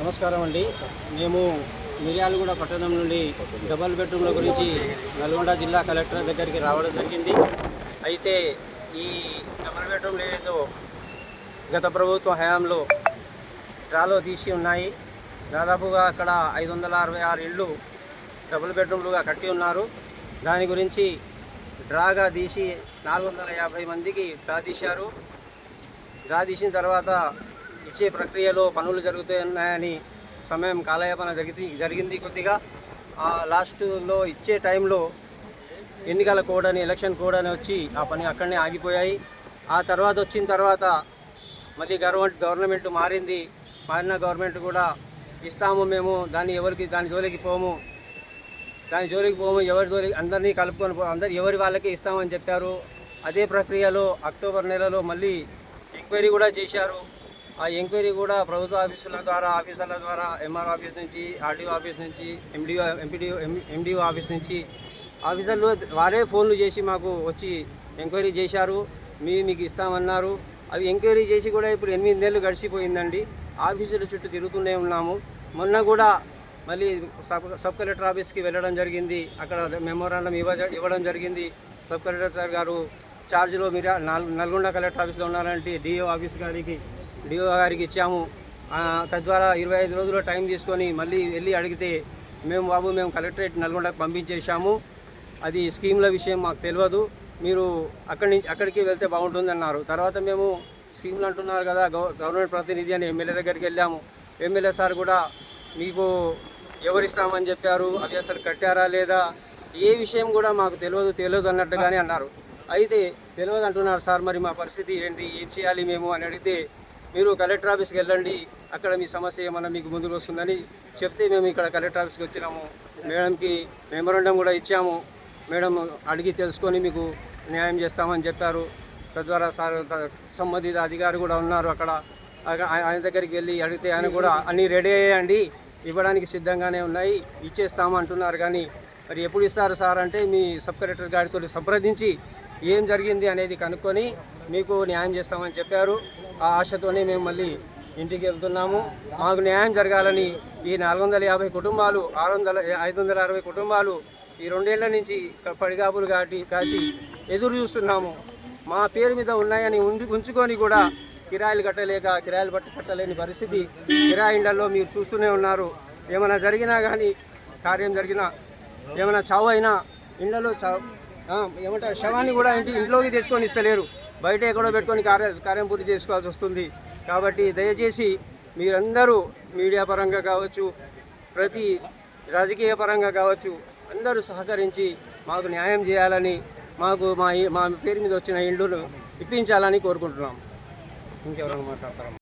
నమస్కారం అండి. మేము మిర్యాలగూడ పట్టణం నుండి డబల్ బెడ్రూమ్ల గురించి నల్గొండ జిల్లా కలెక్టర్ దగ్గరికి రావడం జరిగింది. అయితే ఈ డబల్ బెడ్రూమ్లు ఏదో గత ప్రభుత్వ హయాంలో డ్రాలో తీసి ఉన్నాయి. దాదాపుగా అక్కడ ఐదు వందల అరవై ఆరు ఇళ్ళు డబుల్ బెడ్రూమ్లుగా కట్టి ఉన్నారు. దాని గురించి డ్రాగా తీసి నాలుగు వందల యాభై మందికి డ్రా తీశారు. డ్రా తీసిన తర్వాత ఇచ్చే ప్రక్రియలో పనులు జరుగుతున్నాయని సమయం కాలయాపన జరిగి జరిగింది కొద్దిగా. ఆ లాస్ట్లో ఇచ్చే టైంలో ఎన్నికల కోడ్ అని ఎలక్షన్ కోడ్ అని వచ్చి ఆ పని అక్కడనే ఆగిపోయాయి. ఆ తర్వాత వచ్చిన తర్వాత మళ్ళీ గవర్నమెంట్ గవర్నమెంట్ మారింది. మారిన గవర్నమెంట్ కూడా ఇస్తాము మేము దాన్ని ఎవరికి దాని జోలికి పోము. దాని జోలికి పోము ఎవరి జోలికి అందరినీ కలుపుకొని పో అందరు ఎవరి వాళ్ళకి ఇస్తామని చెప్పారు. అదే ప్రక్రియలో అక్టోబర్ నెలలో మళ్ళీ ఎంక్వైరీ కూడా చేశారు. ఆ ఎంక్వైరీ కూడా ప్రభుత్వ ఆఫీసుల ద్వారా ఆఫీసర్ల ద్వారా ఎంఆర్ ఆఫీస్ నుంచి ఆర్డీఓ ఆఫీస్ నుంచి ఎండిఓ ఎంపీడీఓ ఎండిఓ ఆఫీస్ నుంచి ఆఫీసర్లు వారే ఫోన్లు చేసి మాకు వచ్చి ఎంక్వైరీ చేశారు. మీ మీకు ఇస్తామన్నారు. అవి ఎంక్వైరీ చేసి కూడా ఇప్పుడు ఎనిమిది నెలలు గడిచిపోయిందండి. ఆఫీసుల చుట్టూ తిరుగుతూనే ఉన్నాము. మొన్న కూడా మళ్ళీ సబ్ సబ్ కలెక్టర్ ఆఫీస్కి వెళ్ళడం జరిగింది. అక్కడ మెమోరాండం ఇవ్వ ఇవ్వడం జరిగింది. సబ్ కలెక్టర్ సార్ గారు ఛార్జ్లో మీరు నల్- నల్గొండ కలెక్టర్ ఆఫీస్లో ఉన్నారంటే డిఓ ఆఫీస్ గారికి డిఓ గారికి ఇచ్చాము. తద్వారా ఇరవై ఐదు రోజుల టైం తీసుకొని మళ్ళీ వెళ్ళి అడిగితే మేము బాబు మేము కలెక్టరేట్ నల్గొండకు పంపించేశాము. అది స్కీమ్ల విషయం మాకు తెలియదు. మీరు అక్కడి నుంచి అక్కడికి వెళ్తే బాగుంటుంది అన్నారు తర్వాత మేము స్కీమ్లు అంటున్నారు కదా గవర్నమెంట్ ప్రతినిధి అని ఎమ్మెల్యే దగ్గరికి వెళ్ళాము. ఎమ్మెల్యే సార్ కూడా మీకు ఎవరిస్తామని చెప్పారు? అవి అసలు కట్టారా లేదా? ఏ విషయం కూడా మాకు తెలియదు తెలియదు అన్నట్టుగానే అన్నారు. అయితే తెలియదు అంటున్నారు సార్ మరి మా పరిస్థితి ఏంటి? ఏం చేయాలి మేము అని అడిగితే మీరు కలెక్టర్ ఆఫీస్కి వెళ్ళండి. అక్కడ మీ సమస్య ఏమన్నా మీకు ముందుకు వస్తుందని చెప్తే మేము ఇక్కడ కలెక్టర్ ఆఫీస్కి వచ్చినాము. మేడంకి మెమోరండం కూడా ఇచ్చాము. మేడం అడిగి తెలుసుకొని మీకు న్యాయం చేస్తామని చెప్పారు. తద్వారా సార్ సంబంధిత అధికారి కూడా ఉన్నారు అక్కడ. ఆయన దగ్గరికి వెళ్ళి అడిగితే ఆయన కూడా అన్నీ రెడీ అయ్యాయండి ఇవ్వడానికి సిద్ధంగానే ఉన్నాయి. ఇచ్చేస్తాము అంటున్నారు కానీ మరి ఎప్పుడు ఇస్తారు సార్ అంటే మీ సబ్ కలెక్టర్ గారితో సంప్రదించి ఏం జరిగింది అనేది కనుక్కొని మీకు న్యాయం చేస్తామని చెప్పారు. ఆ ఆశతోనే మేము మళ్ళీ ఇంటికి వెళ్తున్నాము. మాకు న్యాయం జరగాలని ఈ నాలుగు వందల యాభై కుటుంబాలు ఆరు వందల ఐదు వందల అరవై కుటుంబాలు ఈ రెండేళ్ళ నుంచి పడిగాపులు కాటి కాసి ఎదురు చూస్తున్నాము. మా పేరు మీద ఉన్నాయని ఉండి ఉంచుకొని కూడా కిరాయిలు కట్టలేక కిరాయిలు బట్టి కట్టలేని పరిస్థితి కిరాయిండల్లో మీరు చూస్తూనే ఉన్నారు. ఏమైనా జరిగినా కానీ కార్యం జరిగినా ఏమైనా చావు అయినా ఇండ్లలో చావు ఏమంటారు శవాన్ని కూడా ఇంటి ఇంట్లోకి తీసుకొని ఇస్తలేరు. బయట ఎక్కడో పెట్టుకొని కార్య కార్యం పూర్తి చేసుకోవాల్సి వస్తుంది. కాబట్టి దయచేసి మీరందరూ మీడియా పరంగా కావచ్చు ప్రతి రాజకీయ పరంగా కావచ్చు అందరూ సహకరించి మాకు న్యాయం చేయాలని మాకు మా మా పేరు మీద వచ్చిన ఇల్లును ఇప్పించాలని కోరుకుంటున్నాం. ఇంకెవరైనా మాట్లాడతారా?